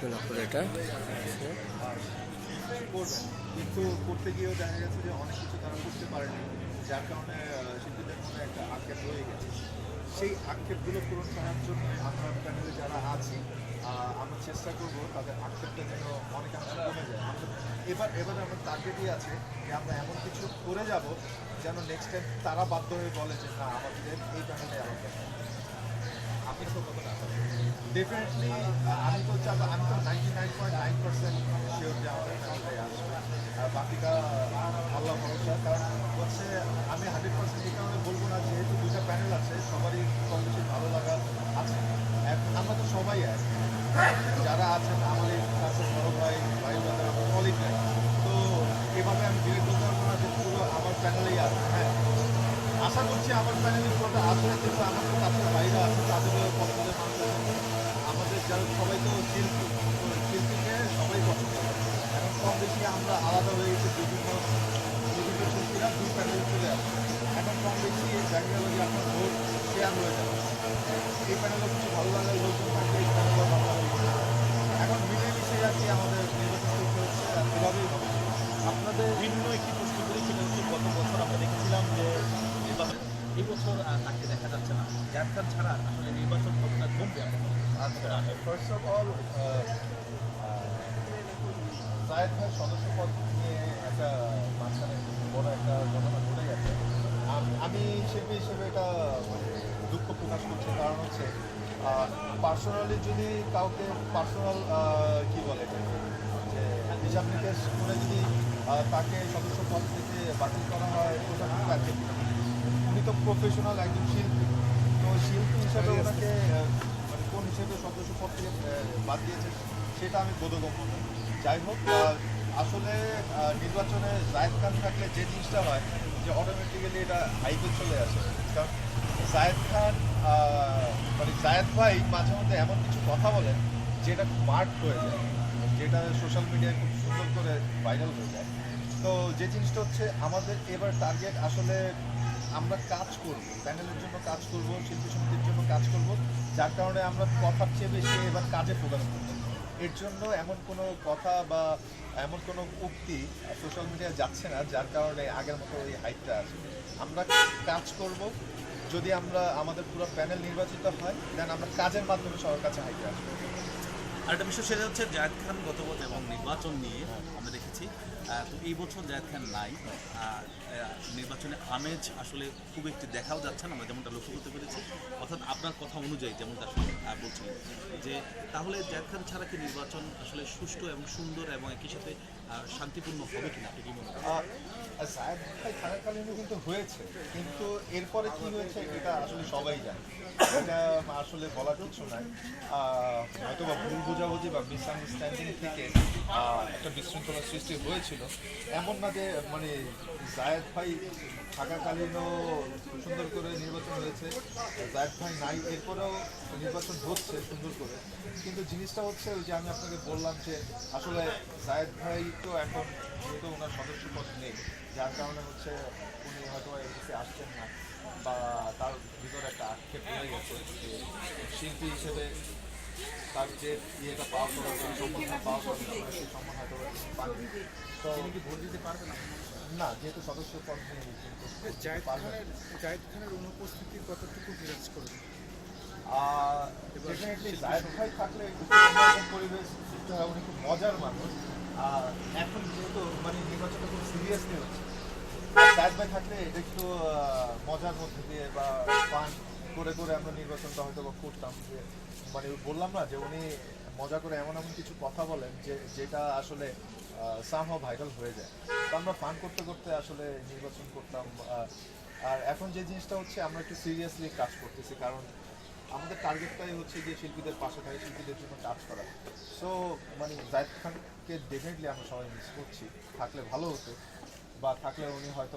দেখবেন আপনারা এটা কিন্তু করতে গিয়েও দেখা গেছে যে অনেক কিছু তারা করতে পারেনি, যার কারণে শিল্পীদের মনে একটা আক্ষেপ রয়ে গেছে। সেই আক্ষেপগুলো পূরণ করার জন্য আমরা প্যানেলে যারা আছি আমরা চেষ্টা করব তাদের আক্ষেপটা যেন অনেকাংশে কমে যায়। এবার এবার আমার টার্গেটই আছে যে আমরা এমন কিছু করে যাব যেন নেক্সট টাইম তারা বাধ্য হয়ে বলে যে, না, আমাদের এই প্যানেলে আমাকে আপনি তো কতটা ডেফিনেটলি আমি তো চাবো আমি তো ninety nine point nine percent sure যে আমাদের প্যানেলটাই আসবে। আর বাকিটা আল্লাহ ভরসা। কারণ হচ্ছে, আমি হান্ড্রেড পার্সেন্ট এই কারণে বলব না, যেহেতু দুটা প্যানেল আছে, সবারই বেশি ভালো লাগা আছে। আমরা তো সবাই এক। যারা আছেন আমাদের কাছে বড় ভাই ভাই আমার কলিগ নাই তো এভাবে আমি ডিরেক্ট বলতে পারব না যে পুরো আমার প্যানেলেই আছে। হ্যাঁ। আশা করছি আমার প্যানেলের পুরোটা আসবে কিন্তু আমার কাছে বাইরে আছে তাদেরও পছন্দের মানুষ আছে আমাদের যারা সবাই তো শিল্পী তো শিল্পীকে সবাই পছন্দ করে বেশি আমরা আলাদা হয়ে গেছি বিভিন্ন বিভিন্ন শিল্পীরা দুই প্যানেলে চলে আসে এখন কম বেশি দেখা গেল যে আপনার ভোট শেয়ার হয়ে যাবে। এই কিছু ভালো লাগার লোকজন থাকবে এই প্যানেলও ভালো লাগবে এখন মিলেমিশে আর কি আমাদের নির্বাচন করতে হচ্ছে আর এভাবেই আপনাদের ভিন্ন একটি প্রশ্ন করি সেটা হচ্ছে গত বছর আমরা দেখেছিলাম যে নির্বাচন এই বছর তাকে দেখা যাচ্ছে না। জাহাদ ছাড়া আসলে নির্বাচন কতটা কমবে আপনার আচ্ছা ফার্স্ট অফ অল জায়েদ ভাই সদস্য পদ নিয়ে একটা মাঝখানে বড় একটা ঘটনা ঘটে গেছে। আমি শিল্পী হিসেবে এটা মানে দুঃখ প্রকাশ করছি। কারণ হচ্ছে পার্সোনালি যদি কাউকে পার্সোনাল কি বলে? যে হিসাব নিকেশ করে যদি তাকে সদস্য পদ থেকে বাতিল করা হয় উনি তো প্রফেশনাল একজন শিল্পী। তো শিল্পী হিসাবে ওনাকে মানে কোন হিসেবে সদস্য পদ থেকে বাদ দিয়েছে, সেটা আমি বোধগম্য যাই হোক আসলে নির্বাচনে জায়েদ খান থাকলে যে জিনিসটা হয়, যে অটোমেটিক্যালি এটা হাইপে চলে আসে। কারণ জায়েদ খান মানে জায়েদ ভাই মাঝে মধ্যে এমন কিছু কথা বলেন, যেটা মার্ক হয়ে যায়, যেটা সোশ্যাল মিডিয়ায় খুব সুন্দর করে ভাইরাল হয়ে যায়। তো যে জিনিসটা হচ্ছে, আমাদের এবার টার্গেট আসলে আমরা কাজ করব প্যানেলের জন্য কাজ করব, শিল্পী সমিতির জন্য কাজ করব, যার কারণে আমরা কথার চেয়ে বেশি এবার কাজে ফোকাস করব এর জন্য এমন কোনো কথা বা এমন কোনো উক্তি সোশ্যাল মিডিয়া যাচ্ছে না, যার কারণে আগের মতো ওই হাইটটা আসবে। আমরা কাজ করব, যদি আমরা আমাদের পুরো প্যানেল নির্বাচিত হয় দেন আমরা কাজের মাধ্যমে সবার কাছে হাইটে আসব। আর একটা বিষয় সেটা হচ্ছে জাহেদ খান গত বছর এবং নির্বাচন নিয়ে আমরা দেখেছি এই বছর জাহেদ খান নাই নির্বাচনে আমেজ আসলে খুব একটি দেখাও যাচ্ছে না, আমরা যেমনটা লক্ষ্য করতে পেরেছি। অর্থাৎ আপনার কথা অনুযায়ী যেমনটা আসলে বলছিলেন, যে তাহলে জাহেদ খান ছাড়া কি নির্বাচন আসলে সুষ্ঠু এবং সুন্দর এবং একই সাথে শান্তিপূর্ণ হবে কিনা, আপনি কি মনে করেন? থাকাকালীনও কিন্তু হয়েছে, কিন্তু এরপরে কি হয়েছে এটা আসলে সবাই জানে। এটা আসলে বলার কিছু নাই। হয়তো বা ভুল বোঝাবুঝি বা মিসআন্ডারস্ট্যান্ডিং থেকে একটা বিশৃঙ্খলার সৃষ্টি হয়েছিল। এমন না যে মানে জায়েদ ভাই থাকাকালীনও হয়েছে জায়েদ ভাই নাই এরপরেও নির্বাচন হচ্ছে সুন্দর করে। কিন্তু জিনিসটা হচ্ছে ওই যে আমি আপনাকে বললাম যে আসলে জায়েদ ভাই তো এখন যেহেতু ওনার সদস্য পদ নেই যার কারণে হচ্ছে উনি হয়তো এমপিতে আসছেন না বা তার ভিতরে একটা আক্ষেপ হয়ে গেছে যে শিল্পী হিসেবে তার যে ইয়েটা পাওয়া করার সম্মানটা পাওয়া সম্মান হয়তো তিনি কি ভোট দিতে পারবেন? না যেহেতু সদস্য পদ পারবেন খানের জায়েদ খানের অনুপস্থিতি কতটুকু বিরাজ করবে ডেফিনেটলি জায়েদ ভাই থাকলে পরিবেশ সৃষ্টি হয় উনি খুব মজার মানুষ। আর এখন যেহেতু মানে নির্বাচনটা খুব সিরিয়াসলি হচ্ছে জায়েদ ভাই থাকলে এটা একটু মজার মধ্যে দিয়ে বা ফান করে করে আমরা নির্বাচনটা হয়তো বা করতাম। যে মানে বললাম না যে উনি মজা করে এমন এমন কিছু কথা বলেন যে যেটা আসলে সামহাও ভাইরাল হয়ে যায়। তো আমরা ফান করতে করতে আসলে নির্বাচন করতাম আর এখন যে জিনিসটা হচ্ছে আমরা একটু সিরিয়াসলি কাজ করতেছি, কারণ আমাদের টার্গেটটাই হচ্ছে যে শিল্পীদের পাশে থাকে, শিল্পীদের জন্য কাজ করা। সো মানে জায়দ খানকে ডেফিনেটলি আমরা সবাই মিস করছি, থাকলে ভালো হতো, বা থাকলে উনি হয়তো